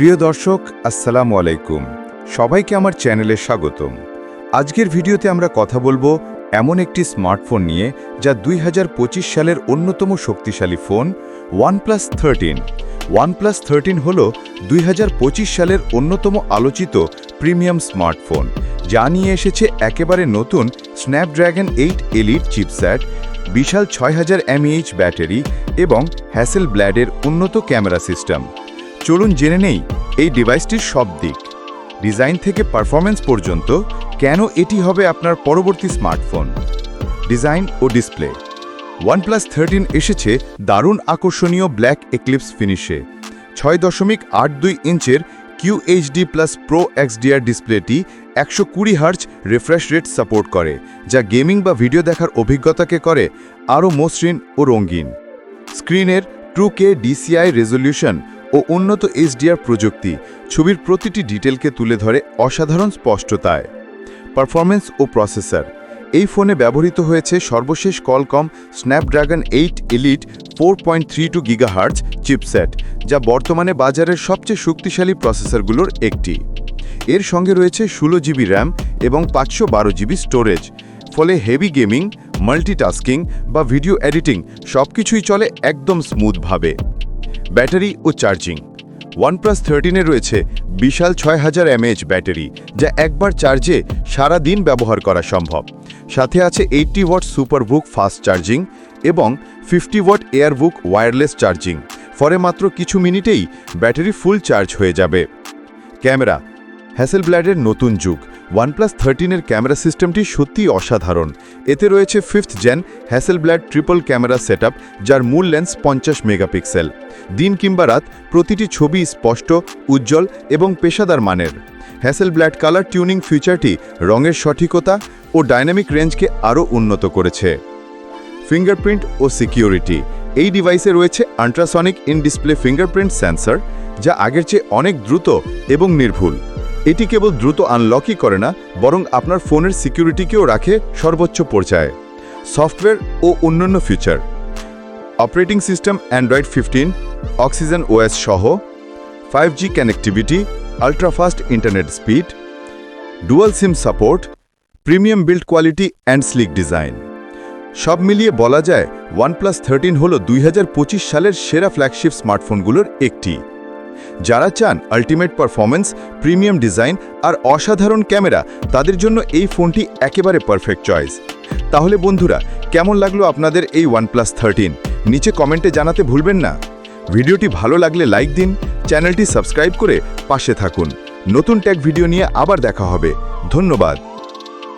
প্রিয় দর্শক, আসসালামু আলাইকুম। সবাইকে আমার চ্যানেলে স্বাগতম। আজকের ভিডিওতে আমরা কথা বলব এমন একটি স্মার্টফোন নিয়ে, যা দুই হাজার পঁচিশ সালের অন্যতম শক্তিশালী phone, OnePlus thirteen. OnePlus thirteen হল দুই হাজার পঁচিশ সালের অন্যতম আলোচিত প্রিমিয়াম স্মার্টফোন, যা নিয়ে এসেছে একেবারে নতুন স্ন্যাপড্র্যাগন এইট এলিট চিপস্যাট বিশাল ছয় হাজার ব্যাটারি এবং হ্যাসেল ব্ল্যাডের উন্নত ক্যামেরা সিস্টেম। চলুন জেনে নেই এই ডিভাইসটির সব দিক। ডিজাইন থেকে পারফরম্যান্স পর্যন্ত কেন এটি হবে আপনার পরবর্তী স্মার্টফোন ডিজাইন ও ডিসপ্লে ওয়ানপ্লাস থার্টিন এসেছে দারুণ আকর্ষণীয় ব্ল্যাক এক্লিপস ফিনিশে ছয় দশমিক আট দুই ইঞ্চের কিউএইচডি প্লাস প্রো এক্সডিআর ডিসপ্লেটি একশো কুড়ি হার্চ রিফ্রেশ রেট সাপোর্ট করে, যা গেমিং বা ভিডিও দেখার অভিজ্ঞতাকে করে আরও মসৃণ ও রঙিন। স্ক্রিনের ট্রু কে ডিসিআই রেজলিউশন ও উন্নত এইচডিআর প্রযুক্তি। ছবির প্রতিটি ডিটেলকে তুলে ধরে অসাধারণ স্পষ্টতায়। পারফরমেন্স ও প্রসেসর। এই ফোনে ব্যবহৃত হয়েছে সর্বশেষ Qualcomm Snapdragon eight elite four point three two gigahertz chipset যা বর্তমানে বাজারের সবচেয়ে শক্তিশালী প্রসেসরগুলোর একটি। এর সঙ্গে রয়েছে ষোলো জিবি র্যাম এবং পাঁচশো বারো জিবি স্টোরেজ। ফলে হেভি গেমিং, মাল্টিটাস্কিং বা ভিডিও এডিটিং সবকিছুই চলে একদম স্মুথভাবে। ব্যাটারি ও চার্জিং। ওয়ানপ্লাস থার্টিনে রয়েছে বিশাল ছয় হাজার এমএএইচ ব্যাটারি, যা একবার চার্জে সারা দিন ব্যবহার করা সম্ভব। সাথে আছে eighty watt SUPERVOOC fast charging এবং ফিফটি ওয়াট এয়ারবুক ওয়্যারলেস চার্জিং ফলে মাত্র কিছু মিনিটেই ব্যাটারি ফুল চার্জ হয়ে যাবে। ক্যামেরা হ্যাসেল হ্যাসেলব্ল্যাডের নতুন যুগ। ওয়ানপ্লাস থার্টিনের ক্যামেরা সিস্টেমটি সত্যিই অসাধারণ। এতে রয়েছে ফিফথ জেন হ্যাসেল হ্যাসেলব্ল্যাড ট্রিপল ক্যামেরা সেটআপ যার মূল লেন্স পঞ্চাশ মেগাপিক্সেল। দিন কিংবা রাত, প্রতিটি ছবি স্পষ্ট, উজ্জ্বল এবং পেশাদার মানের। হ্যাসেলব্ল্যাড কালার টিউনিং ফিচারটি রঙের সঠিকতা ও ডাইনামিক রেঞ্জকে আরও উন্নত করেছে। ফিঙ্গারপ্রিন্ট ও সিকিউরিটি এই ডিভাইসে রয়েছে ultrasonic in display fingerprint sensor যা আগের চেয়ে অনেক দ্রুত এবং নির্ভুল। এটি কেবল দ্রুত আনলকই করে না, বরং আপনার ফোনের সিকিউরিটিকেও রাখে সর্বোচ্চ পর্যায়ে। সফটওয়্যার ও অন্যান্য feature operating system Android fifteen Oxygen OS সহ five G connectivity ultrafast internet speed dual SIM support premium build quality and sleek design সব মিলিয়ে বলা যায় ওয়ানপ্লাস থার্টিন হল দুই হাজার পঁচিশ সালের সেরা ফ্ল্যাগশিপ স্মার্টফোনগুলোর একটি। যারা চান আল্টিমেট পারফরমেন্স প্রিমিয়াম ডিজাইন আর অসাধারণ ক্যামেরা তাদের জন্য এই ফোনটি একেবারে পারফেক্ট চয়েস তাহলে বন্ধুরা, কেমন লাগল আপনাদের এই ওয়ানপ্লাস থার্টিন নিচে কমেন্টে জানাতে ভুলবেন না। ভিডিওটি ভালো লাগলে লাইক দিন চ্যানেলটি সাবস্ক্রাইব করে পাশে থাকুন। নতুন ট্যাগ ভিডিও নিয়ে আবার দেখা হবে। ধন্যবাদ।